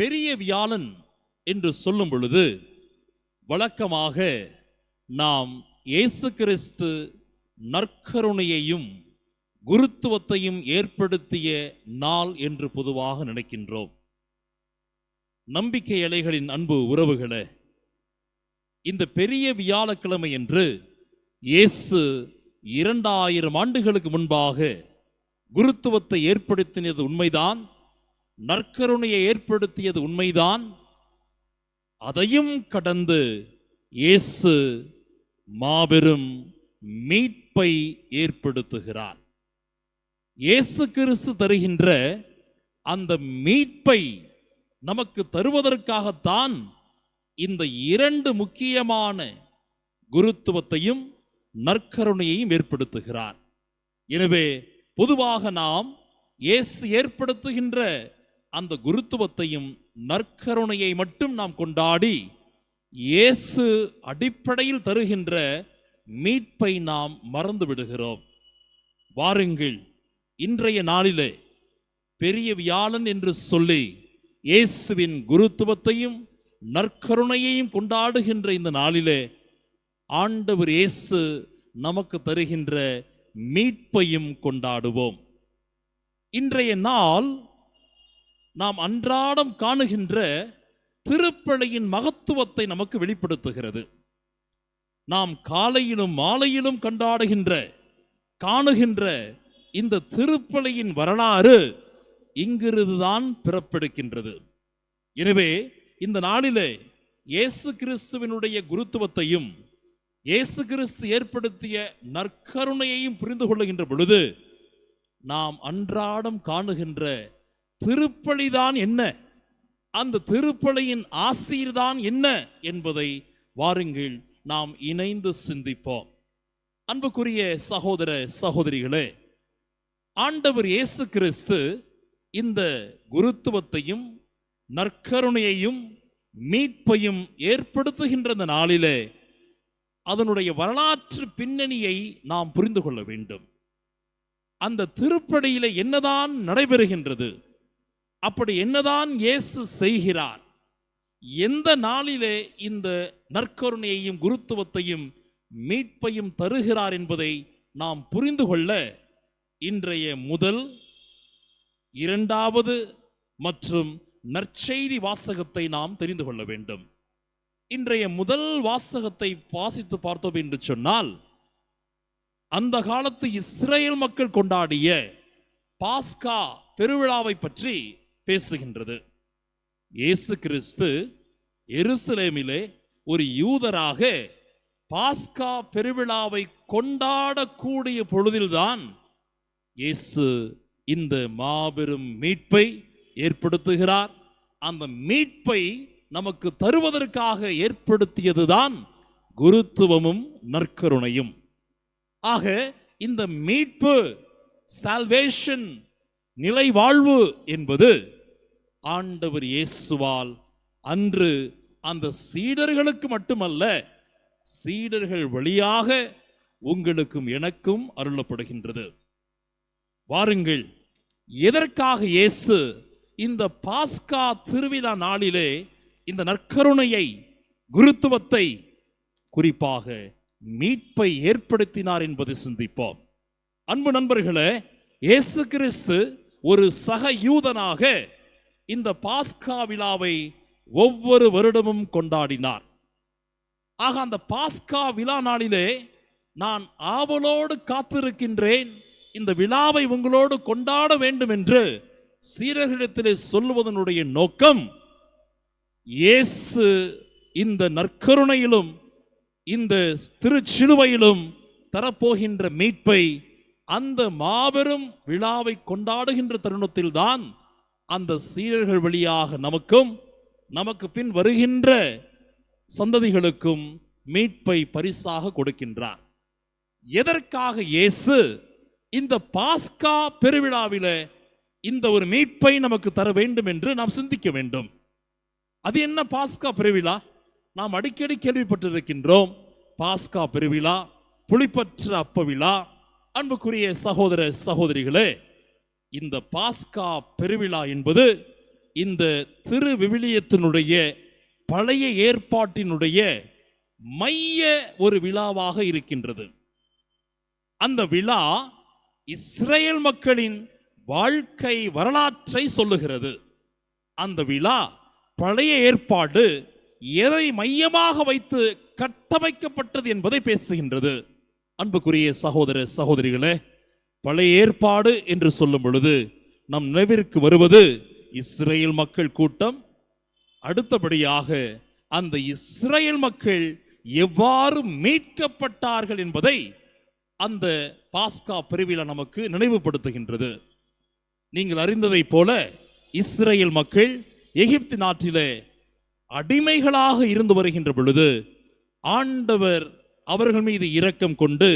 பெரிய வியாழன் என்று சொல்லும் பொழுது வழக்கமாக நாம் இயேசு கிறிஸ்து நற்கருணையையும் குருத்துவத்தையும் ஏற்படுத்திய நாள் என்று பொதுவாக நினைக்கின்றோம். நம்பிக்கை இலைகளின் அன்பு உறவுகளே இந்த பெரிய வியாழக்கிழமை என்று இயேசு இரண்டாயிரம் ஆண்டுகளுக்கு முன்பாக குருத்துவத்தை ஏற்படுத்தினது உண்மைதான். நற்கருணையை ஏற்படுத்தியது உண்மைதான். அதையும் கடந்து இயேசு மாபெரும் மீட்பை ஏற்படுத்துகிறார். இயேசு கிறிஸ்து தருகின்ற அந்த மீட்பை நமக்கு தருவதற்காகத்தான் இந்த இரண்டு முக்கியமான குருத்துவத்தையும் நற்கருணையையும் ஏற்படுத்துகிறார். எனவே பொதுவாக நாம் இயேசு ஏற்படுத்துகின்ற அந்த குருத்துவத்தையும் நற்கருணையை மட்டும் நாம் கொண்டாடி இயேசு அடிப்படையில் தருகின்ற மீட்பை நாம் மறந்து விடுகிறோம். வாருங்கள் இன்றைய நாளிலே பெரிய வியாழன் என்று சொல்லி இயேசுவின் குருத்துவத்தையும் நற்கருணையையும் கொண்டாடுகின்ற இந்த நாளிலே ஆண்டவர் இயேசு நமக்கு தருகின்ற மீட்பையும் கொண்டாடுவோம். இன்றைய நாள் நாம் அன்றாடம் காணுகின்ற திருப்பலியின் மகத்துவத்தை நமக்கு வெளிப்படுத்துகிறது. நாம் காலையிலும் மாலையிலும் கண்டாடுகின்ற காணுகின்ற இந்த திருப்பலியின் வரலாறு இங்கிருந்துதான் பிறப்பெடுக்கின்றது எனவே இந்த நாளிலே இயேசு கிறிஸ்துவினுடைய குருத்துவத்தையும் இயேசு கிறிஸ்து ஏற்படுத்திய நற்கருணையையும் புரிந்து கொள்ளுகின்ற பொழுது நாம் அன்றாடம் காணுகின்ற திருப்பலிதான் என்ன? அந்த திருப்பலியின் ஆசீர்தான் என்ன என்பதை வாருங்கள் நாம் இணைந்து சிந்திப்போம். அன்புக்குரிய சகோதர சகோதரிகளே ஆண்டவர் இயேசு கிறிஸ்து இந்த குருத்துவத்தையும் நற்கருணையையும் மீட்பையும் ஏற்படுத்துகின்ற இந்த நாளிலே அதனுடைய வரலாற்று பின்னணியை நாம் புரிந்து கொள்ள வேண்டும். அந்த திருப்படியில என்னதான் நடைபெறுகின்றது? அப்படி என்னதான் இயேசு செய்கிறார் எந்த நாளிலே இந்த நற்கருணையையும் குருத்துவத்தையும் மீட்பையும் தருகிறார் என்பதை நாம் புரிந்து கொள்ள இன்றைய முதல் இரண்டாவது மற்றும் நற்செய்தி வாசகத்தை நாம் தெரிந்து கொள்ள வேண்டும். இன்றைய முதல் வாசகத்தை வாசித்து பார்த்தோம் என்று சொன்னால் அந்த காலத்து இஸ்ரேல் மக்கள் கொண்டாடிய பாஸ்கா பெருவிழாவை பற்றி பேசுகின்றது. இயேசு கிறிஸ்து எருசலேமிலே ஒரு யூதராக பாஸ்கா பெருவிழாவை கொண்டாடக்கூடிய பொழுதில்தான் இயேசு இந்த மாபெரும் மீட்பை ஏற்படுத்துகிறார். அந்த மீட்பை நமக்கு தருவதற்காக ஏற்படுத்தியதுதான் குருத்துவமும் நற்கருணையும். ஆக இந்த மீட்பு சால்வேஷன் நிலை வாழ்வு என்பது ஆண்டவர் இயேசுவால் அன்று அந்த சீடர்களுக்கு மட்டுமல்ல சீடர்கள் வழியாக உங்களுக்கும் எனக்கும் அருளப்படுகின்றது. வாருங்கள் எதற்காக இயேசு இந்த பாஸ்கா திருவிழா நாளிலே இந்த நற்கருணையை குருத்துவத்தை குறிப்பாக மீட்பை ஏற்படுத்தினார் என்பதை சிந்திப்போம். அன்பு நண்பர்களே இயேசு கிறிஸ்து ஒரு சக யூதனாக இந்த பாஸ்கா விழாவை ஒவ்வொரு வருடமும் கொண்டாடினார். ஆக அந்த பாஸ்கா விழா நாளிலே நான் ஆவலோடு காத்திருக்கின்றேன். இந்த விழாவை உங்களோடு கொண்டாட வேண்டும் என்று சீரர்களிடத்திலே சொல்லுவதனுடைய நோக்கம் இயேசு இந்த நற்கருணையிலும் இந்த திருச்சிலுவையிலும் தரப்போகின்ற மீட்பை அந்த மாபெரும் விழாவை கொண்டாடுகின்ற தருணத்தில்தான் அந்த சீடர்கள் வழியாக நமக்கும் நமக்கு பின் வருகின்ற சந்ததிகளுக்கும் மீட்பை பரிசாக கொடுக்கின்றார். எதற்காக இயேசு இந்த பாஸ்கா பெருவிழாவில இந்த ஒரு மீட்பை நமக்கு தர வேண்டும் என்று நாம் சிந்திக்க வேண்டும்? அது என்ன பாஸ்கா பெருவிழா? நாம் அடிக்கடி கேள்விப்பட்டிருக்கின்றோம் பாஸ்கா பெருவிழா புளிப்பற்ற அப்ப விழா அன்புக்குரிய சகோதர சகோதரிகளே இந்த பாஸ்கா பெருவிழா என்பது இந்த திரு விவிலியத்தினுடைய பழைய ஏற்பாட்டினுடைய மைய ஒரு விழாவாக இருக்கின்றது. அந்த விழா இஸ்ரேல் மக்களின் வாழ்க்கை வரலாற்றை சொல்லுகிறது. அந்த விழா பழைய ஏற்பாடு எதை மையமாக வைத்து கட்டமைக்கப்பட்டது என்பதை பேசுகின்றது. அன்புக்குரிய சகோதர சகோதரிகளே பழைய ஏற்பாடு என்று சொல்லும் பொழுது நம் நினைவிற்கு வருவது இஸ்ரேல் மக்கள் கூட்டம். அடுத்தபடியாக அந்த இஸ்ரேல் மக்கள் எவ்வாறு மீட்கப்பட்டார்கள் என்பதை அந்த பாஸ்கா பிரிவில நமக்கு நினைவுபடுத்துகின்றது. நீங்கள் அறிந்ததைப் போல இஸ்ரேல் மக்கள் எகிப்து நாட்டிலே அடிமைகளாக இருந்து வருகின்ற பொழுது ஆண்டவர் அவர்கள் மீது இரக்கம் கொண்டு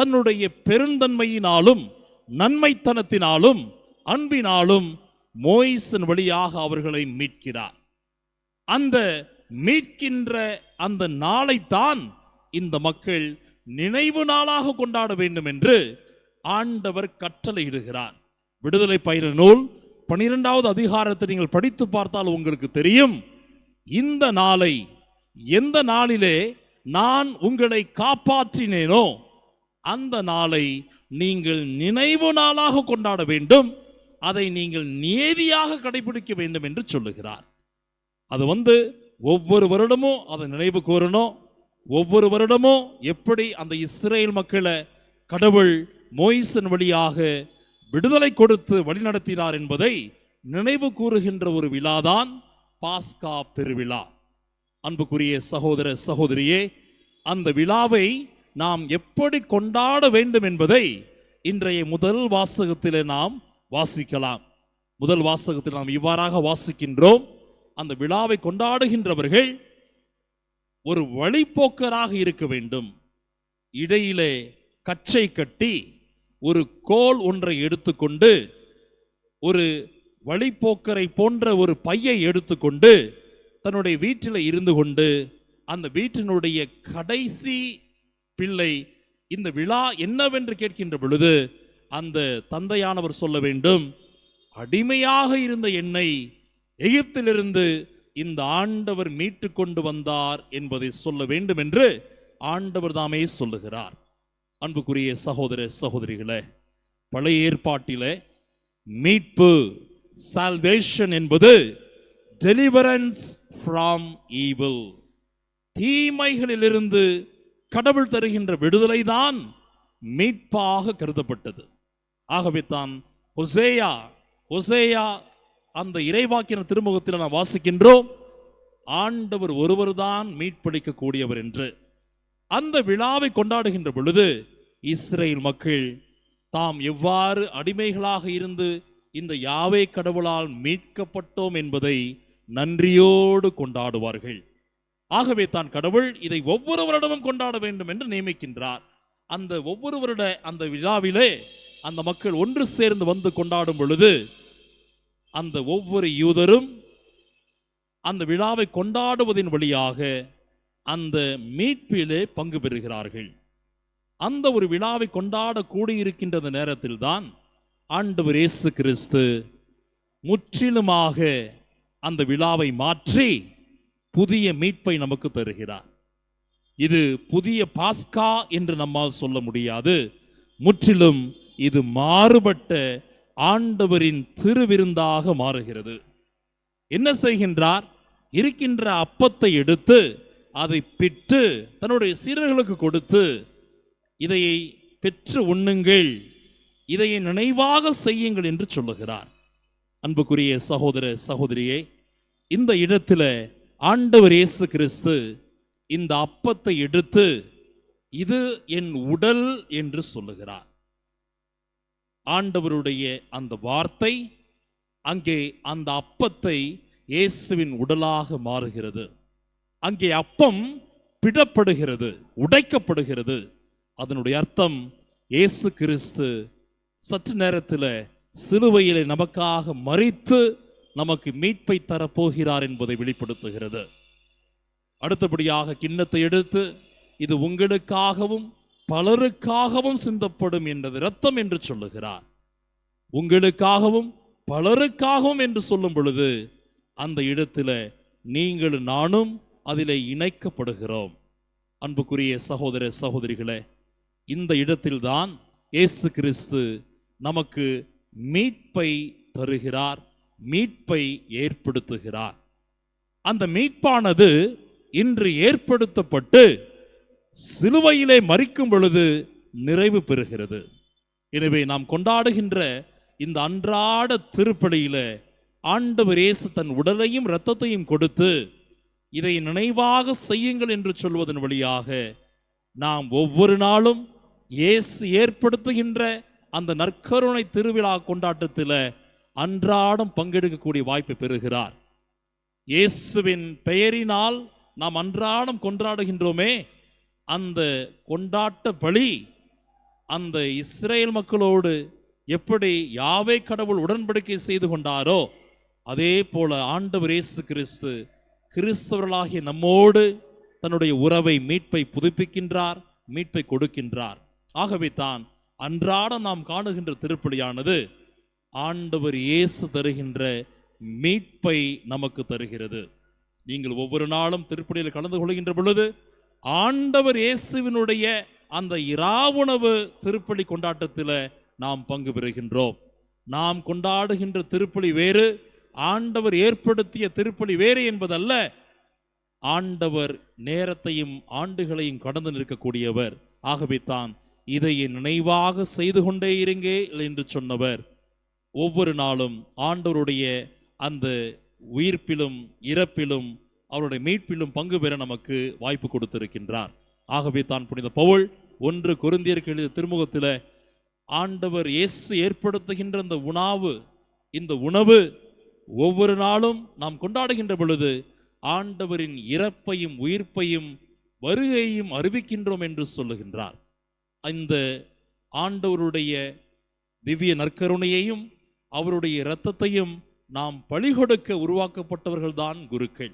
தன்னுடைய பெருந்தன்மையினாலும் நன்மைத்தனத்தினாலும் அன்பினாலும் மோயிசன் வழியாக அவர்களை மீட்கிறார். அந்த மீட்கின்ற அந்த நாளைத்தான் இந்த மக்கள் நினைவு நாளாக கொண்டாட வேண்டும் என்று ஆண்டவர் கட்டளையிடுகிறார் விடுதலை பயிர நூல் பனிரெண்டாவது அதிகாரத்தை நீங்கள் படித்து பார்த்தால் உங்களுக்கு தெரியும். இந்த நாளை எந்த நாளிலே நான் உங்களை காப்பாற்றினேனோ அந்த நாளை நீங்கள் நினைவு நாளாக கொண்டாட வேண்டும். அதை நீங்கள் நியதியாக கடைபிடிக்க வேண்டும் என்று சொல்லுகிறார். அது வந்து ஒவ்வொரு வருடமும் அதை நினைவு கூறணும். ஒவ்வொரு வருடமும் எப்படி அந்த இஸ்ரேல் மக்களை கடவுள் மோயிசன் வழியாக விடுதலை கொடுத்து வழிநடத்தினார் என்பதை நினைவு கூறுகின்ற ஒரு விழாதான் பாஸ்கா பெருவிழா. அன்புக்குரிய சகோதர சகோதரியே அந்த விழாவை நாம் எப்படி கொண்டாட வேண்டும் என்பதை இன்றைய முதல் வாசகத்திலே நாம் வாசிக்கலாம். முதல் வாசகத்தில் நாம் இவ்வாறாக வாசிக்கின்றோம். அந்த விழாவை கொண்டாடுகின்றவர்கள் ஒரு வழிப்போக்கராக இருக்க வேண்டும். இடையிலே கச்சை கட்டி ஒரு கோல் ஒன்றை எடுத்துக்கொண்டு ஒரு வழிப்போக்கரை போன்ற ஒரு பையை எடுத்துக்கொண்டு தன்னுடைய வீட்டில் இருந்து கொண்டு அந்த வீட்டினுடைய கடைசி பிள்ளை இந்த விழா என்னவென்று கேட்கின்ற பொழுது அந்த தந்தையானவர் சொல்ல வேண்டும் அடிமையாக இருந்த என்னை எகிப்திலிருந்து இந்த ஆண்டவர் மீட்டு கொண்டு வந்தார் என்பதை சொல்ல வேண்டும் என்று ஆண்டவர் தாமே சொல்லுகிறார். அன்புக்குரிய சகோதர சகோதரிகளே பழைய ஏற்பாட்டிலே மீட்பு சால்வேஷன் என்பது டெலிவரன்ஸ் ஃப்ரம் ஈவில் தீமைகளிலிருந்து கடவுள் தருகின்ற விடுதலை தான் மீட்பாக கருதப்பட்டது. ஆகவே தான் ஒசேயா ஒசேயா அந்த இறைவாக்கின திருமுகத்தில் நாம் வாசிக்கின்றோம் ஆண்டவர் ஒருவர்தான் மீட்பளிக்க கூடியவர் என்று. அந்த விழாவை கொண்டாடுகின்ற பொழுது இஸ்ரேல் மக்கள் தாம் எவ்வாறு அடிமைகளாக இருந்து இந்த யாவே கடவுளால் மீட்கப்பட்டோம் என்பதை நன்றியோடு கொண்டாடுவார்கள். ஆகவே தான் கடவுள் இதை ஒவ்வொரு வருடமும் கொண்டாட வேண்டும் என்று நியமிக்கின்றார். அந்த ஒவ்வொரு வருட அந்த விழாவிலே அந்த மக்கள் ஒன்று சேர்ந்து வந்து கொண்டாடும் பொழுது அந்த ஒவ்வொரு யூதரும் அந்த விழாவை கொண்டாடுவதின் வழியாக அந்த மீட்பிலே பங்கு பெறுகிறார்கள். அந்த ஒரு விழாவை கொண்டாட கூடியிருக்கின்ற நேரத்தில் தான் ஆண்டவர் இயேசு கிறிஸ்து முற்றிலுமாக அந்த விழாவை மாற்றி புதிய மீட்பை நமக்கு தருகிறார். இது புதிய பாஸ்கா என்று நம்மால் சொல்ல முடியாது. முற்றிலும் இது மாறுபட்ட ஆண்டவரின் திருவிருந்தாக மாறுகிறது. என்ன செய்கின்றார்? இருக்கின்ற அப்பத்தை எடுத்து அதை பிட்டு தன்னுடைய சீரர்களுக்கு கொடுத்து இதை பெற்று உண்ணுங்கள் இதை நினைவாக செய்யுங்கள் என்று சொல்லுகிறார். அன்புக்குரிய சகோதர சகோதரியே இந்த இடத்துல ஆண்டவர் இயேசு கிறிஸ்து இந்த அப்பத்தை எடுத்து இது என் உடல் என்று சொல்லுகிறார். ஆண்டவருடைய அந்த வார்த்தை அங்கே அந்த அப்பத்தை இயேசுவின் உடலாக மாறுகிறது. அங்கே அப்பம் பிடப்படுகிறது உடைக்கப்படுகிறது. அதனுடைய அர்த்தம் இயேசு கிறிஸ்து சற்று நேரத்தில் சிலுவையிலே நமக்காக மறித்து நமக்கு மீட்பை தரப்போகிறார் என்பதை வெளிப்படுத்துகிறது. அடுத்தபடியாக கிண்ணத்தை எடுத்து இது உங்களுக்காகவும் பலருக்காகவும் சிந்தப்படும் என்றது இரத்தம் என்று சொல்லுகிறார். உங்களுக்காகவும் பலருக்காகவும் என்று சொல்லும் பொழுது அந்த இடத்துல நீங்கள் நானும் அதில் இணைக்கப்படுகிறோம். அன்புக்குரிய சகோதர சகோதரிகளே இந்த இடத்தில்தான் இயேசு கிறிஸ்து நமக்கு மீட்பை தருகிறார். மீட்பை ஏற்படுத்துகிறார். அந்த மீட்பானது இன்று ஏற்படுத்தப்பட்டு சிலுவையிலே மறிக்கும் பொழுது நிறைவு பெறுகிறது. எனவே நாம் கொண்டாடுகின்ற இந்த அன்றாட திருப்பலியில ஆண்டவர் இயேசு தன் உடலையும் இரத்தத்தையும் கொடுத்து இதை நினைவாக செய்யுங்கள் என்று சொல்வதன் வழியாக நாம் ஒவ்வொரு நாளும் இயேசு ஏற்படுத்துகின்ற அந்த நற்கருணை திருவிழா கொண்டாட்டத்தில் அன்றாடம் பங்கெடுக்கக்கூடிய வாய்ப்பை பெறுகிறார். இயேசுவின் பெயரினால் நாம் அன்றாடம் கொண்டாடுகின்றோமே அந்த கொண்டாட்ட பலி அந்த இஸ்ரேல் மக்களோடு எப்படி யாவே கடவுள் உடன்படிக்கை செய்து கொண்டாரோ அதே போல ஆண்டவர் இயேசு கிறிஸ்து கிறிஸ்தவர்களாகிய நம்மோடு தன்னுடைய உறவை மீட்பை புதுப்பிக்கின்றார் மீட்பை கொடுக்கின்றார். ஆகவே தான் அன்றாடம் நாம் காணுகின்ற திருப்பலியானது ஆண்டவர் இயேசு தருகின்ற மீட்பை நமக்கு தருகிறது. நீங்கள் ஒவ்வொரு நாளும் திருப்பலியில் கலந்து கொள்கின்ற பொழுது ஆண்டவர் இயேசுவினுடைய அந்த இராவுணவு திருப்பலி கொண்டாட்டத்தில் நாம் பங்கு பெறுகின்றோம். நாம் கொண்டாடுகின்ற திருப்பலி வேறு ஆண்டவர் ஏற்படுத்திய திருப்பலி வேறு என்பதல்ல ஆண்டவர் நேரத்தையும் ஆண்டுகளையும் கடந்து நிற்கக்கூடியவர். ஆகவே தான் இதை நினைவாக செய்து கொண்டே இருங்கே என்று சொன்னவர். ஒவ்வொரு நாளும் ஆண்டவருடைய அந்த உயிர்ப்பிலும் இறப்பிலும் அவருடைய மீட்பிலும் பங்கு பெற நமக்கு வாய்ப்பு கொடுத்திருக்கின்றார். ஆகவே தான் புனித பவுல் ஒன்று குருந்தியர்கள் திருமுகத்தில் ஆண்டவர் இயேசு ஏற்படுத்துகின்ற இந்த உணவு இந்த உணவு ஒவ்வொரு நாளும் நாம் கொண்டாடுகின்ற பொழுது ஆண்டவரின் இறப்பையும் உயிர்ப்பையும் வருகையையும் அறிவிக்கின்றோம் என்று சொல்லுகின்றார். இந்த ஆண்டவருடைய திவ்ய நற்கருணையையும் அவருடைய இரத்தத்தையும் நாம் பழிகொடுக்க உருவாக்கப்பட்டவர்கள்தான் குருக்கள்.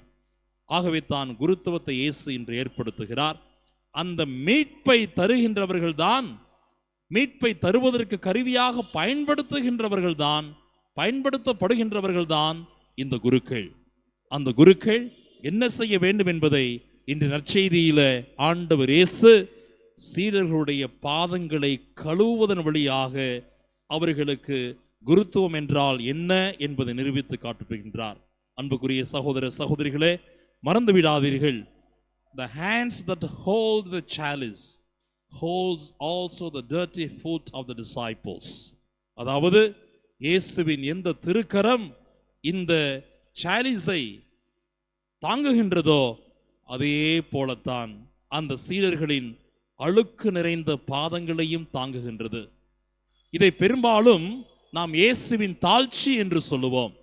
ஆகவே தான் குருத்துவத்தை இயேசு இன்று ஏற்படுத்துகிறார். அந்த மீட்பை தருகின்றவர்கள்தான் மீட்பை தருவதற்கு கருவியாக பயன்படுத்துகின்றவர்கள்தான் பயன்படுத்தப்படுகின்றவர்கள்தான் இந்த குருக்கள். அந்த குருக்கள் என்ன செய்ய வேண்டும் என்பதை இன்று நற்செய்தியில ஆண்டவர் இயேசு சீடர்களுடைய பாதங்களை கழுவுவதன் வழியாக அவர்களுக்கு குருத்துவம் என்றால் என்ன என்பதை நிரூபித்து காட்டுகின்றார். அன்புக்குரிய சகோதர சகோதரிகளே மறந்து விடாதீர்கள். The hands that hold the chalice holds also the dirty foot of the disciples அதாவது இயேசுவின் எந்த திருக்கரம் இந்த சாலிஸை தாங்குகின்றதோ அதே போலத்தான் அந்த சீடர்களின் அழுக்கு நிறைந்த பாதங்களையும் தாங்குகின்றது. இதை பெரும்பாலும் நாம் இயேசுவின் தாழ்ச்சி என்று சொல்லுவோம்.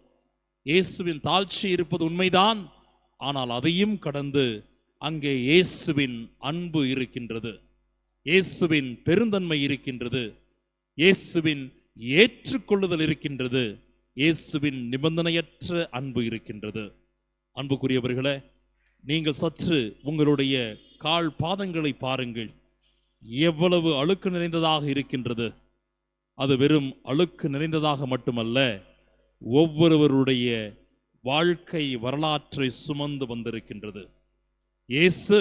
இயேசுவின் தாழ்ச்சி இருப்பது உண்மைதான். ஆனால் அதையும் கடந்து அங்கே இயேசுவின் அன்பு இருக்கின்றது. இயேசுவின் பெருந்தன்மை இருக்கின்றது. இயேசுவின் ஏற்றுக்கொள்ளுதல் இருக்கின்றது. இயேசுவின் நிபந்தனையற்ற அன்பு இருக்கின்றது. அன்புக்குரியவர்களே நீங்கள் சற்று உங்களுடைய கால் பாதங்களை பாருங்கள். எவ்வளவு அழுக்கு நிறைந்ததாக இருக்கின்றது. அது வெறும் அழுக்கு நிறைந்ததாக மட்டுமல்ல ஒவ்வொருவருடைய வாழ்க்கை வரலாற்றை சுமந்து வந்திருக்கின்றது. இயேசு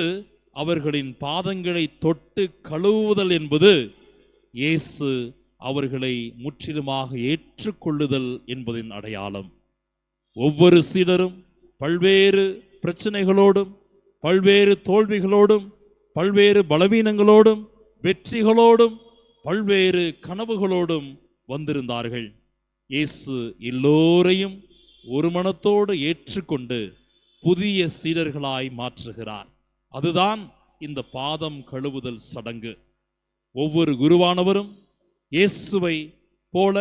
அவர்களின் பாதங்களை தொட்டு கழுவுதல் என்பது இயேசு அவர்களை முற்றிலுமாக ஏற்றுக்கொள்ளுதல் என்பதின் அடையாளம். ஒவ்வொரு சீடரும் பல்வேறு பிரச்சனைகளோடும் பல்வேறு தோல்விகளோடும் பல்வேறு பலவீனங்களோடும் வெற்றிகளோடும் பல்வேறு கனவுகளோடும் வந்திருந்தார்கள். இயேசு எல்லோரையும் ஒரு மனத்தோடு ஏற்றுக்கொண்டு புதிய சீடர்களாய் மாற்றுகிறார். அதுதான் இந்த பாதம் கழுவுதல் சடங்கு. ஒவ்வொரு குருவானவரும் இயேசுவை போல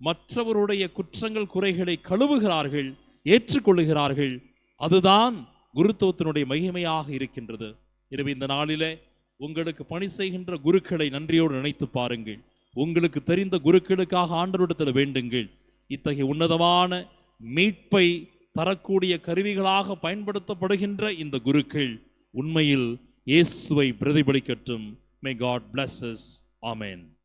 மற்றவருடைய குற்றங்கள் குறைகளை கழுவுகிறார்கள் ஏற்றுக்கொள்ளுகிறார்கள். அதுதான் குருத்துவத்தினுடைய மகிமையாக இருக்கின்றது. எனவே இந்த நாளிலே உங்களுக்கு பணி செய்கின்ற குருக்களை நன்றியோடு நினைத்து பாருங்கள். உங்களுக்கு தெரிந்த குருக்களுக்காக ஆண்டவரிடத்தில் வேண்டுங்கள். இத்தகைய உன்னதமான மீட்பை தரக்கூடிய கருவிகளாக பயன்படுத்தப்படுகின்ற இந்த குருக்கள் உண்மையில் இயேசுவை பிரதிபலிக்கட்டும். மே காட் bless ஆமேன் ஆமென்